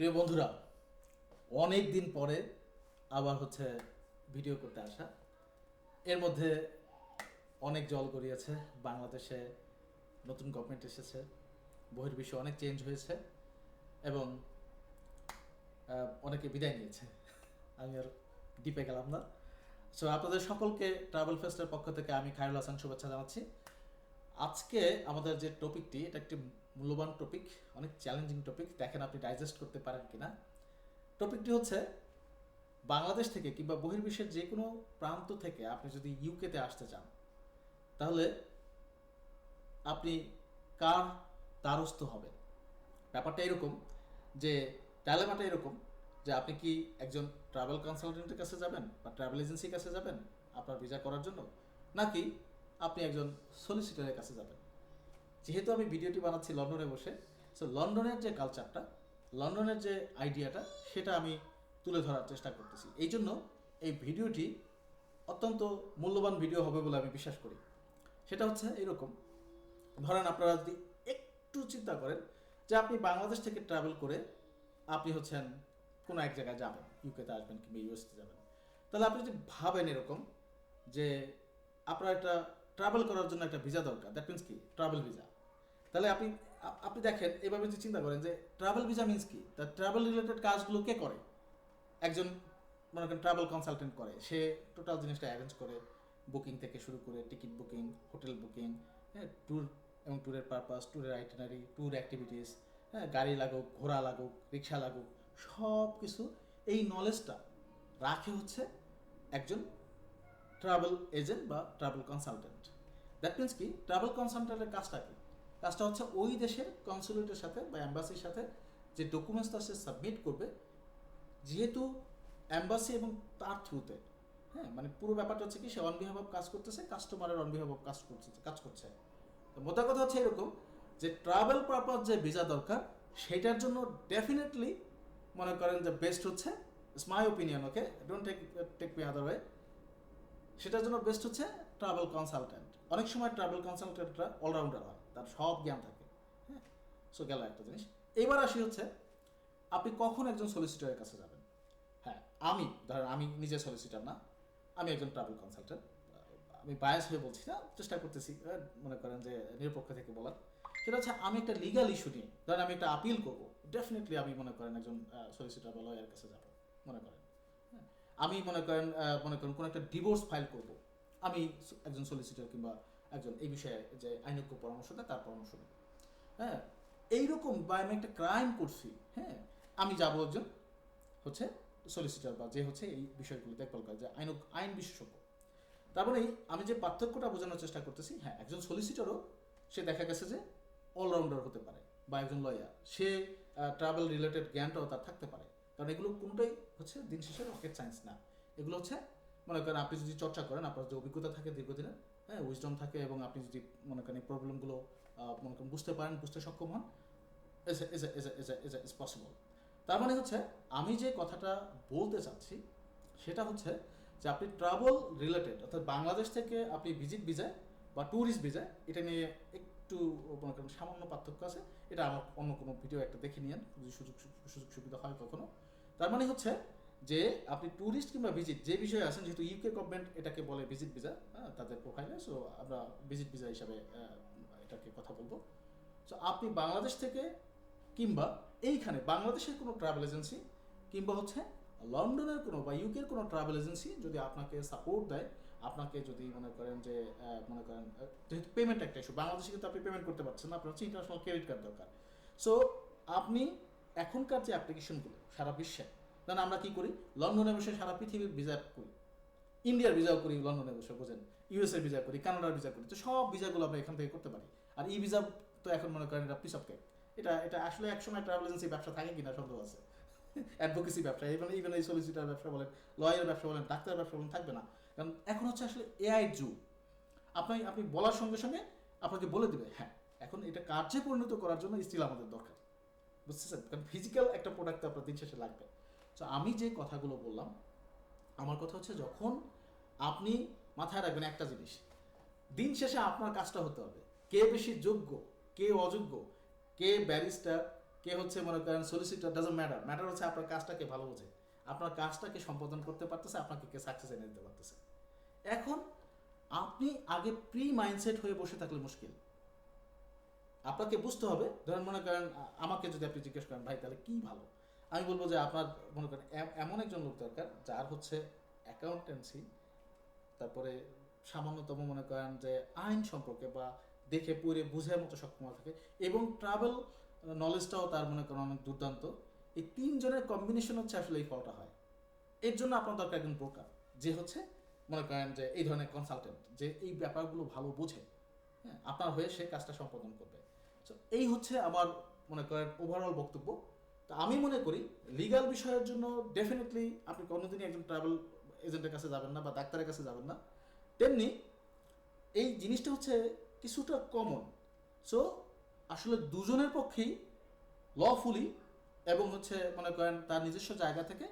প্রিয় বন্ধুরা, অনেক দিন পরে আবার হচ্ছে ভিডিও করতে আসা। এর মধ্যে অনেক জল গড়িয়েছে, বাংলাদেশে নতুন গভর্নমেন্ট এসেছে, বহির্বিশ্বে অনেক চেঞ্জ হয়েছে এবং অনেকে বিদায় নিয়েছে। আমি আর ডিপে গেলাম না। সো আপনাদের সকলকে ট্রাভেল ফেস্টের পক্ষ থেকে আমি খায়রুল হাসান শুভেচ্ছা জানাচ্ছি। আজকে আমাদের যে টপিকটি এটা একটি মূল্যবান টপিক অনেক চ্যালেঞ্জিং টপিক দেখেন আপনি ডাইজেস্ট করতে পারেন কিনা। টপিকটি হচ্ছে বাংলাদেশ থেকে কিংবা বহির্বিশ্বের যে কোনো প্রান্ত থেকে আপনি যদি ইউকেতে আসতে চান, তাহলে আপনি কার দ্বারস্থ হবেন? ব্যাপারটা এরকম যে ডায়লেমাটা এরকম যে, আপনি কি একজন ট্রাভেল কনসালটেন্টের কাছে যাবেন বা ট্রাভেল এজেন্সির কাছে যাবেন আপনার ভিসা করার জন্য? নাকি আপনি একজন সলিসিটারের কাছে যাবেন? যেহেতু আমি ভিডিওটি বানাচ্ছি লন্ডনে বসে সো লন্ডনের যে কালচারটা লন্ডনের যে আইডিয়াটা সেটা আমি তুলে ধরার চেষ্টা করতেছি। এই জন্য এই ভিডিওটি অত্যন্ত মূল্যবান ভিডিও হবে বলে আমি বিশ্বাস করি। সেটা হচ্ছে এরকম। ধরেন আপনারা যদি একটু চিন্তা করেন যে আপনি বাংলাদেশ থেকে ট্রাভেল করে আপনি হচ্ছেন কোনো এক জায়গায় যাবেন ইউকেতে আসবেন কিংবা ইউএসতে যাবেন। তাহলে আপনি যদি ভাবেন এরকম যে আপনার একটা ট্রাভেল করার জন্য একটা ভিসা দরকার দ্যাট মিন্স কি? ট্রাভেল ভিসা তাহলে আপনি আপনি দেখেন, এভাবে যে চিন্তা করেন যে ট্রাভেল ভিসা মিন্স কি? তা ট্রাভেল রিলেটেড কাজগুলো কে করে? একজন, মনে করেন ট্রাভেল কনসালটেন্ট করে। সে টোটাল জিনিসটা অ্যারেঞ্জ করে বুকিং থেকে শুরু করে টিকিট বুকিং হোটেল বুকিং হ্যাঁ ট্যুর এবং ট্যুরের পারপাস ট্যুরের আইটেনারি ট্যুর অ্যাক্টিভিটিস হ্যাঁ গাড়ি লাগুক, ঘোড়া লাগুক, রিক্সা লাগুক সব কিছু এই নলেজটা রাখে হচ্ছে একজন ট্রাভেল এজেন্ট বা ট্রাভেল কনসালটেন্ট দ্যাট মিন্স কি? ট্রাভেল কনসালটেন্টের কাজটা কি? কাজটা হচ্ছে ওই দেশের কনসুলেটের সাথে বা অ্যাম্বাসির সাথে যে ডকুমেন্টসটা সে সাবমিট করবে, যেহেতু অ্যাম্বাসি এবং তার থ্রুতে হ্যাঁ মানে পুরো ব্যাপারটা হচ্ছে কি, সে অন কাজ করতেছে কাস্টমারের অন কাজ করছে কাজ করছে। তো মোটা কথা হচ্ছে এরকম যে ট্রাভেল পারপাস যে ভিসা দরকার, সেটার জন্য ডেফিনেটলি মনে করেন যে বেস্ট হচ্ছে it's my opinion okay don't take take me other way সেটার জন্য বেস্ট হচ্ছে ট্রাভেল কনসালটেন্ট অনেক সময় ট্রাভেল কনসালটেন্টরা অলরাউন্ডার হয়। তার সব জ্ঞান থাকে। হ্যাঁ? সো গেল একটা জিনিস। এবার আসি হচ্ছে, আপনি কখন একজন সলিসিটারের কাছে যাবেন? হ্যাঁ আমি, ধরেন আমি নিজে সলিসিটার না, আমি একজন ট্রাভেল কনসালটেন্ট আমি বায়াস হয়ে বলছি না চেষ্টা করতেছি মনে করেন যে নিরপেক্ষ থেকে বলার। সেটা হচ্ছে, আমি একটা লিগাল ইস্যু নিয়ে, ধরেন আমি একটা আপিল করব ডেফিনেটলি আমি মনে করেন একজন সলিসিটার বা লয়ার কাছে যাব, মনে করেন। হ্যাঁ? আমি মনে করেন মনে করেন কোনো একটা ডিভোর্স ফাইল করব, আমি একজন সলিসিটার কিংবা একজন, এই বিষয়ে যে আইনজ্ঞ পরামর্শ দেয় তার পরামর্শ নেব হ্যাঁ? এইরকম বা আমি একটা ক্রাইম করছি হ্যাঁ? আমি যাব একজন, হচ্ছে সলিসিটার বা যে হচ্ছে এই বিষয়গুলো দেখভাল করে, যে আইন আইন বিশেষজ্ঞ। তার মানে আমি যে পার্থক্যটা বোঝানোর চেষ্টা করতেছি হ্যাঁ একজন সলিসিটারও সে দেখা গেছে যে অলরাউন্ডার হতে পারে বা একজন লয়ার সে ট্রাভেল রিলেটেড জ্ঞানটাও তার থাকতে পারে। কারণ এগুলো কোনোটাই হচ্ছে দিন শেষে রকেট সায়েন্স না। এগুলো হচ্ছে, মনে করেন আপনি যদি চর্চা করেন, আপনার যে অভিজ্ঞতা থাকে দীর্ঘদিনের হ্যাঁ উইজডম থাকে এবং আপনি যদি মনে করেন প্রবলেমগুলো মনে করেন বুঝতে পারেন, বুঝতে সক্ষম হন is is is is possible তার মানে হচ্ছে, আমি যে কথাটা বলতে চাচ্ছি, সেটা হচ্ছে যে আপনি ট্রাভেল রিলেটেড অর্থাৎ বাংলাদেশ থেকে আপনি ভিজিট ভিজায় বা ট্যুরিস্ট ভিজায় এটা নিয়ে একটু মনে করেন সামান্য পার্থক্য আছে। এটা আমার অন্য কোনো ভিডিও একটা দেখে নিয়েন, যদি সুযোগ সুযোগ সুবিধা হয় কখনো। তার মানে হচ্ছে যে আপনি ট্যুরিস্ট কিংবা ভিজিট যে বিষয়ে আছেন, যেহেতু ইউকে গভর্নমেন্ট এটাকে বলে ভিজিট ভিসা হ্যাঁ তাদের প্রোফাইলে সো আমরা ভিজিট ভিসা হিসাবে এটাকে কথা বলব। সো আপনি বাংলাদেশ থেকে কিংবা এইখানে, বাংলাদেশের কোনো ট্রাভেল এজেন্সি কিংবা হচ্ছে লন্ডনের কোনো বা ইউকের কোনো ট্রাভেল এজেন্সি যদি আপনাকে সাপোর্ট দেয়, আপনাকে যদি মনে করেন যে মনে করেন যেহেতু পেমেন্ট একটা ইস্যু বাংলাদেশে কিন্তু আপনি পেমেন্ট করতে পারছেন না, আপনার হচ্ছে ইন্টারন্যাশনাল ক্রেডিট কার্ড দরকার। সো আপনি এখনকার যে অ্যাপ্লিকেশনগুলো সারা বিশ্বে কারণ আমরা কি করি? লন্ডনে বসে সারা পৃথিবীর ভিসা করি। ইন্ডিয়ার ভিসাও করি, লন্ডনে বসে, বোঝেন? ইউএসএর ভিসা করি, কানাডার ভিসা করি, তো সব ভিসাগুলো আমরা এখান থেকে করতে পারি। আর ই ভিসা তো এখন মনে করেন এটা পিস অফ কেক এটা এটা আসলে একসময় ট্রাভেল এজেন্সি ব্যবসা থাকে কিনা সন্দেহ আছে। অ্যাডভোকেসি ব্যবসা ইভেন ইভেন এই সলিসিটার ব্যবসা বলেন লয়ার ব্যবসা বলেন, ডাক্তার ব্যবসা বলেন, থাকবে না। কারণ এখন হচ্ছে আসলে এআই যুগ। আপনি আপনি বলার সঙ্গে সঙ্গে আপনাকে বলে দেবে হ্যাঁ এখন এটা কার্যে পরিণত করার জন্য স্টিল আমাদের দরকার। বুঝতেছেন? কারণ ফিজিক্যাল একটা প্রোডাক্ট আপনার দিন শেষে লাগবে। তো আমি যে কথাগুলো বললাম, আমার কথা হচ্ছে যখন আপনি মাথায় রাখবেন একটা জিনিস, দিন শেষে আপনার কাজটা হতে হবে। কে বেশি যোগ্য, কে অযোগ্য, কে ব্যারিস্টার, কে হচ্ছে মনে করেন সলিসিটার ডাজন্ট ম্যাটার ম্যাটার হচ্ছে আপনার কাজটাকে ভালো বোঝে। আপনার কাজটাকে সম্পাদন করতে পারতেছে, আপনাকে কে সাকসেস এনে দিতে পারতেছে। এখন আপনি আগে প্রি মাইন্ডসেট হয়ে বসে থাকলে মুশকিল। আপনাকে বুঝতে হবে, ধরেন মনে করেন আমাকে যদি আপনি জিজ্ঞেস করেন, ভাই, তাহলে কি ভালো? আমি বলব যে আপনার, মনে করেন এমন একজন লোক দরকার যার হচ্ছে অ্যাকাউন্টেন্সি তারপরে সামান্যতম মনে করেন যে আইন সম্পর্কে বা দেখে, পড়ে, বুঝার মতো সক্ষমতা থাকে এবং ট্রাভেল নলেজটাও তার মনে করেন অনেক দুর্দান্ত। এই তিনজনের কম্বিনেশন হচ্ছে আসলে এই ফলটা হয়। এর জন্য আপনার দরকার একজন ব্রোকার যে হচ্ছে মনে করেন যে এই ধরনের কনসালটেন্ট যে এই ব্যাপারগুলো ভালো বোঝে। হ্যাঁ আপনার হয়ে সে কাজটা সম্পাদন করবে। তো এই হচ্ছে আমার মনে করেন ওভারঅল বক্তব্য। তো আমি মনে করি লিগাল বিষয়ের জন্য ডেফিনেটলি আপনি কোনোদিনই একজন ট্রাভেল এজেন্টের কাছে যাবেন না বা ডাক্তারের কাছে যাবেন না। তেমনি এই জিনিসটা হচ্ছে কিছুটা কমন সো আসলে দুজনের পক্ষেই লফুলি এবং হচ্ছে মনে করেন তার নিজস্ব জায়গা থেকে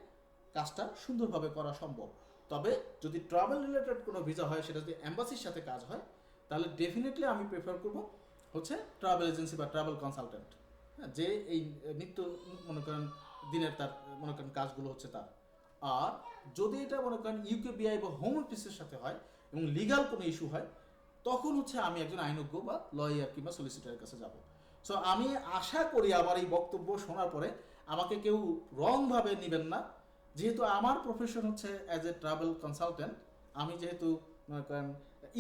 কাজটা সুন্দরভাবে করা সম্ভব। তবে যদি ট্রাভেল রিলেটেড কোনো ভিসা হয়, সেটা যদি অ্যাম্বাসির সাথে কাজ হয়, তাহলে ডেফিনেটলি আমি প্রেফার করব হচ্ছে ট্রাভেল এজেন্সি বা ট্রাভেল কনসালটেন্ট যে এই নিত্য মনে করেন দিনের তার, মনে করেন কাজগুলো হচ্ছে তার। আর যদি এটা মনে করেন ইউকে বিআই বা হোম অফিসের সাথে হয় এবং লিগাল কোনো ইস্যু হয়, তখন হচ্ছে আমি একজন আইনজ্ঞ বা লয়ার কিংবা সলিসিটারের কাছে যাব। সো আমি আশা করি আমার এই বক্তব্য শোনার পরে আমাকে কেউ রংভাবে নেবেন না। যেহেতু আমার প্রফেশন হচ্ছে অ্যাজ এ ট্রাভেল কনসালটেন্ট আমি যেহেতু মনে করেন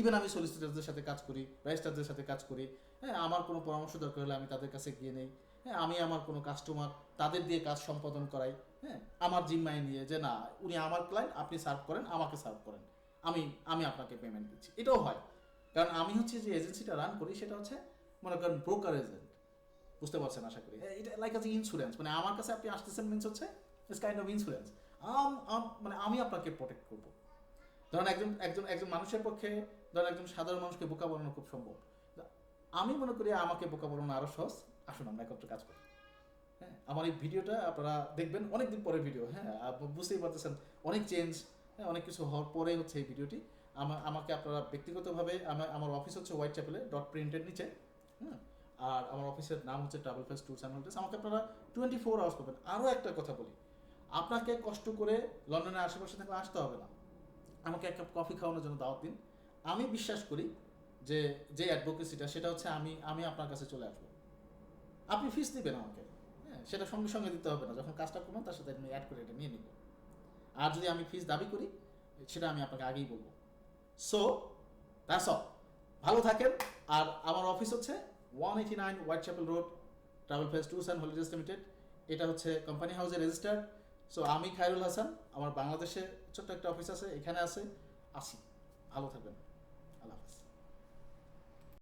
ইভেন আমি সলিসিটারদের সাথে কাজ করি রেজিস্টারদের সাথে কাজ করি হ্যাঁ আমার কোনো পরামর্শ দরকার হলে আমি তাদের কাছে গিয়ে নেই। হ্যাঁ আমি আমার কোনো কাস্টমার তাদের দিয়ে কাজ সম্পাদন করাই হ্যাঁ আমার জিম্মায় নিয়ে যে না, উনি আমার ক্লায়েন্ট আপনি সার্ভ করেন, আমাকে সার্ভ করেন। আমি আমি আপনাকে পেমেন্ট দিচ্ছি। এটাও হয়। কারণ আমি হচ্ছে যে এজেন্সিটা রান করি, সেটা হচ্ছে মনে করেন ব্রোকার এজেন্ট বুঝতে পারছেন আশা করি? এটা লাইক আছে ইন্স্যুরেন্স মানে আমার কাছে আপনি আসতেছেন মিনস হচ্ছে ইটস কাইন্ড অফ ইন্স্যুরেন্স মানে আমি আপনাকে প্রোটেক্ট করব। ধরেন একজন একজন একজন মানুষের পক্ষে, ধরেন একজন সাধারণ মানুষকে বোকা বানানো খুব সম্ভব। আমি মনে করি আমাকে বোকা বানানো আরও সহজ। আসুন, আমরা একত্রে কাজ করি। হ্যাঁ আমার এই ভিডিওটা আপনারা দেখবেন অনেক দিন পরে ভিডিও। হ্যাঁ বুঝতেই পারতেছেন, অনেক চেঞ্জ হ্যাঁ অনেক কিছু হওয়ার পরে হচ্ছে এই ভিডিওটি। আমা- আমাকে আপনারা ব্যক্তিগতভাবে আমার আমার অফিস হচ্ছে হোয়াইট চ্যাপেলে ডট প্রিন্টের নিচে, হুম, আর আমার অফিসের নাম হচ্ছে ট্রাভেল ফেস ট্যুরস অ্যান্ড আমাকে আপনারা টোয়েন্টি ফোর আওয়ার্স পাবেন। আরও একটা কথা বলি, আপনাকে কষ্ট করে লন্ডনের আশেপাশে থাকলে আসতে হবে না। আমাকে এক কাপ কফি খাওয়ানোর জন্য দাওয়াত দিন। আমি বিশ্বাস করি যে যে অ্যাডভোকেসিটা সেটা হচ্ছে আমি আমি আপনার কাছে চলে আসব। আপনি ফিস দিবেন আমাকে। হ্যাঁ সেটা সঙ্গে সঙ্গে দিতে হবে না। যখন কাজটা করবেন, তার সাথে আমি অ্যাড করে এটা নিয়ে নিব। আর যদি আমি ফিস দাবি করি, সেটা আমি আপনাকে আগেই বলব। সো দ্যাটস অল ভালো থাকেন। আর আমার অফিস হচ্ছে one eighty nine Whitechapel road travel face tours and holidays limited এটা হচ্ছে কোম্পানি হাউসে রেজিস্টার্ড সো আমি খায়রুল হাসান, আমার বাংলাদেশে ছোট্ট একটা অফিস আছে, এখানে আছে। আসি। ভালো থাকবেন।